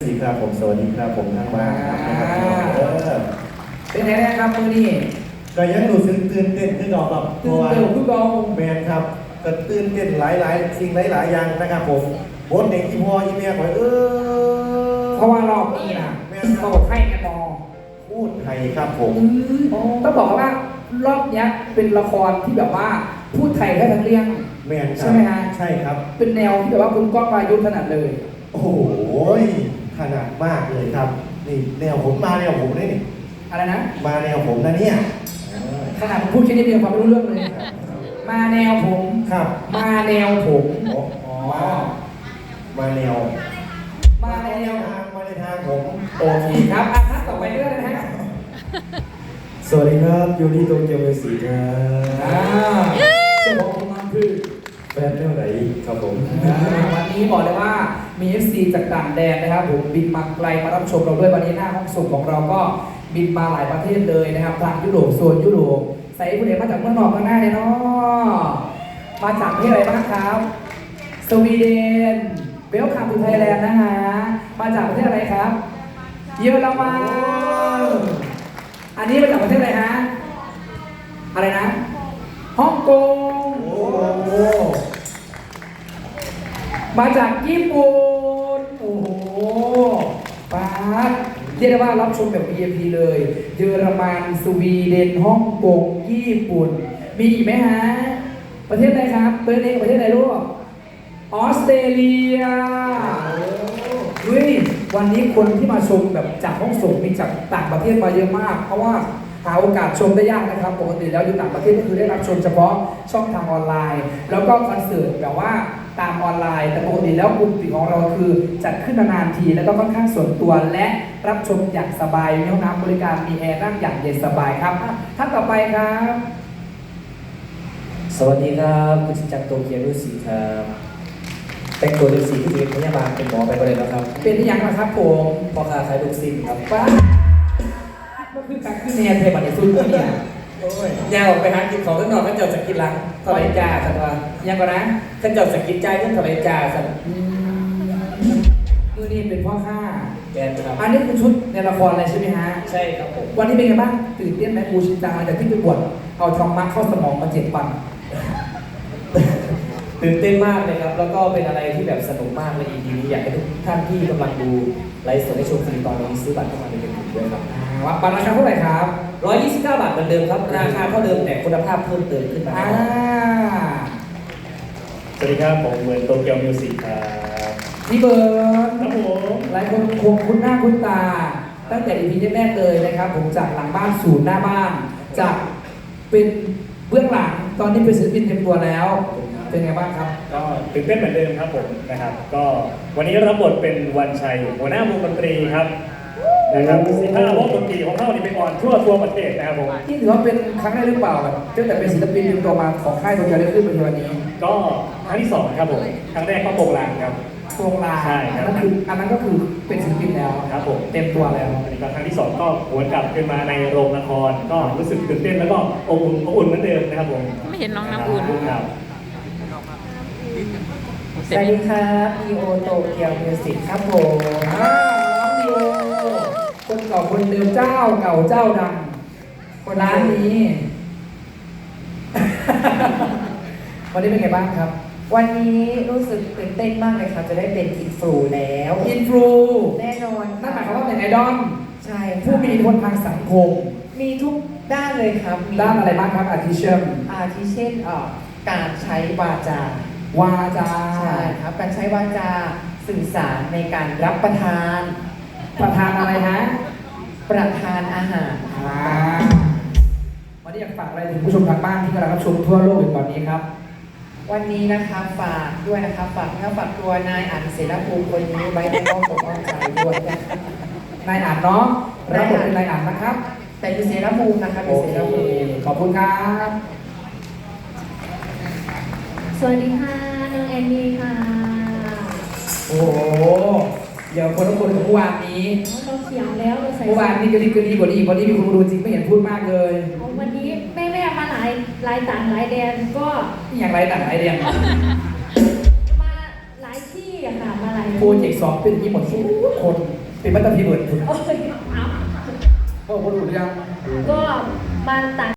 สวัสดีครับผมสวัสดีครับผมทางบ้านนะครับเออเป็นไงนะครับมือนี่ก็ยังรู้สึกตื่นเต้นขึ้นก่อนครับเพตื่ราะนว่าเต้นทุกกองแมนครับก็ตื่นเต้นหลายหลายๆสิ่งหลายหลายๆอย่างนะครับผมบทเด็กที่พ่ออีเมียคอยเออเพราะว่ารอบนี้นะแม่เขาบอกให้กันมองพูดไทยครับผมต้องบอกว่ารอบเนี้ยเป็นละครที่แบบว่าพูดไทยได้ทั้งเรื่อง แมนครัใช่ไหมฮะ ใช่ครับ เป็นแนวที่แบบว่าคุณก้องวายุถนัดเลย โอ้โห ขนาดมากเลยครับ นี่แนวผมมาแนวผมเลยนี่อะไรนะ มาแนวผมนะเนี่ยขนาดผมพูดแค่นี้เดียวความไม่รู้เรื่องเลย มาแนวผม ครับ มาแนวผมอ๋อมามาแนว มาแนวทางมาในทางผมโอเคครับอะครับต่อไปเรื่องนะฮะสวัสดีครับยูริโตเกียวเมสีครัอ่าบเจ้าของมันคือแฟนเท่าไหร่ครับผมวั นนี้บอกเลยว่ามี FC จากต่างแดนนะครับผมบินมาไกลมารับชมเราด้วยวันนี้หน้าห้องส่งของเราก็บินมาหลายประเทศเลยนะครับทางยุโรปโซนยุโรปใส่ผู้เดมาจากเมืองนอกเมืองหน้าเลยเนาะมาจากที่อะไรบ้างครับ สวีเดนเวลคัมทูไทยแลนด์นะฮะมาจากประเทศอะไรครับ เยอรมันอันนี้มาจากประเทศอะไรฮะอะไรนะฮ่องกง มาจากญี่ปุ่น โอ้โหป๊าดเรียกได้ว่ารับชมแบบ VIP เลย เยอรมันสวีเดนฮ่องกงญี่ปุ่น มีอีกไหมฮะ ประเทศอะไรครับประเทศประเทศอะไรลูกออสเตรเลียเฮ้ยวันนี้คนที่มาชมแบบจากห้องส่งมีจากต่างประเทศมาเยอะมาก เพราะว่าหาโอกาสชมได้ยากนะครับปกติแล้วอยู่ต่างประเทศก็คือได้รับชมเฉพาะช่องทางออนไลน์ แล้วก็คอนเสิร์ตแบบว่า ตามออนไลน์ แต่ปกติแล้วกลุ่มปิดของเราคือจัดขึ้นนานๆที แล้วก็ค่อนข้างส่วนตัวและรับชมอย่างสบายมีห้องน้ำบริการมีแอร์นั่งอย่างเย็นสบายครับอะท่านต่อไปครับ สวัสดีครับคุณชินจักรโตเกียวรุ่สีครับแต่งตัวฤาษีที่เป็นพยาบาลเป็นหมอไปก็เลยนะครับ เป็นที่ยังนะครับผมพ่อค้าขายลูกซิมครับป้าก็คือการขึ้นแนนเทบัตในซุนเนี่ยโอ้ ยย่าออกไปหากินของข้างนอกก็เจอสกินหลังเท่าไหรจ้าสัตว์ว่ายังก่อนนะถ้าเจอสกินใจายเรื่องเท่าไหรจ้าสัตว์อืมมือนี่เป็นพ่อข้าแกนครับอันนี้คือชุดในละครอะไรใช่ไหมฮะใช่ครับผมวันนี้เป็นไงบ้างตื่นเต้นไหมครูชินจังหลังจากที่ไปบวชเอาธรรมะเข้าสมองมาเจ็ดวัน ตื่นเต้นมากเลยครับ แล้วก็เป็นอะไรที่แบบสนุกมากเลย EP นี้อยากให้ทุกท่านที่กำลังดูไลฟ์สดในชมฟรีตอนนี้ซื้อบัตรเข้ามาเป็นกลุ่มด้วยครับอ่าบัตรราคาเท่าไหร่ครับ 129 บาทเหมือนเดิมครับ ราคาเท่าเดิมแต่คุณภาพเพิ่มเติมขึ้นมาอ่าสวัสดีครับ ผมเหมือนโตเกียวมิวสิกครับพี่เบิร์ดครับผมหลายคนคงคุ้นหน้าคุ้นตา ตั้งแต่ EP แรกๆเลยนะครับ ผมจากหลังบ้านสู่หน้าบ้านจากเป็นเบื้องหลังตอนนี้เป็นศิลปินเต็มตัวแล้ว เป็นไงบ้างครับก็ตื่นเต้นเหมือนเดิมครับผมนะครับ ก็วันนี้รับบทเป็นวันชัยหัวหน้าวงดนตรีครับนะครับสิบห้าวงดนตรีของเขานี่ไปออนทั่วทั่วประเทศนะครับผมนี่ถือว่าเป็นครั้งแรกหรือเปล่าแบบตั้งแต่เป็นศิลปินเต็มตัวมาของค่ายโตเกียวได้ขึ้นมาในวันนี้ ก็ครั้งที่สองครับผมครั้งแรกก็โปรงลางครับโรงลาใช่ครัอับนนั้นคืออันนั้นก็คือเป็นศิลปินแล้วครับผมเต็มตัวแล้วอันนี้ก็ครั้งที่สองก็หวนกลับขึ้นมาในโรงละครก็รู้สึกตื่นเต้นแล้วก็อบอุ่นอบอุ่นเหมือนเดิมนะครับผมไม่เห็นน้องน้ำอุ่นครับ สวัสดีครับอีโอโตเกียวมิวสิกครับผมอ่าน้องดิโอคนเก่าคนเดิมเจ้าเก่าเจ้าดังคนร้านนี้ วันนี้เป็นไงบ้างครับ วันนี้รู้สึกตื่นเต้นมากเลยค่ะ จะได้เป็นอินฟลูแล้วอินฟลูแน่นอนนั่นหมายความว่าเป็นไอดอลใช่ผู้มีอิทธิพลทางสังคม มีทุกด้านเลยครับมีด้านอะไรบ้างครับอาทิเช่นอาทิเช่นเอ่อการใช้วาจา วาจาใช่ครับการใช้วาจาสื่อสารในการรับประทาน ประธานอะไรฮะประทานอาหารอ่าวันนี้อยากฝากอะไรถึงผู้ชมทางบ้านที่กำลังรับชมทั่วโลกอยู่ตอนนี้ครับ วันนี้นะคะฝากด้วยนะคะฝากเนื้อฝากตัวนายอันเสรภูมิคนนี้ไว้ในอ้อมอกอ้อมใจด้วยนะคะนายอ่านเนาะรับบทเป็นนายอ่านนะครับ แต่อยู่เสรภูมินะคะอโอยู่เสเครภูมิขอบคุณครับ สวัสดีค่ะ น้องแอนนี่ค่ะโอ้โห เดี๋ยวคนละคนกับเมื่อวานนี้เราเขียวแล้วเราใส่เมื่อวานนี้ก็ดีก็ดีกว่านี้อีกวันนี้มีคนมาดูจริงไม่เห็นพูดมากเลยเอาวันนี้แม่แม่ๆมาหลายหลายต่างหลายแดนก็นี่อย่างไรต่างไรเดียงมาหลายที่อะค่ะมาหลายแดโปรเจกต์สองเป็นอย่างนี้หมดทุกคนเป็นมัตตพีเบิร์ดคุณโอ้ยเอาก็รู้หรือยังก็มาต่าง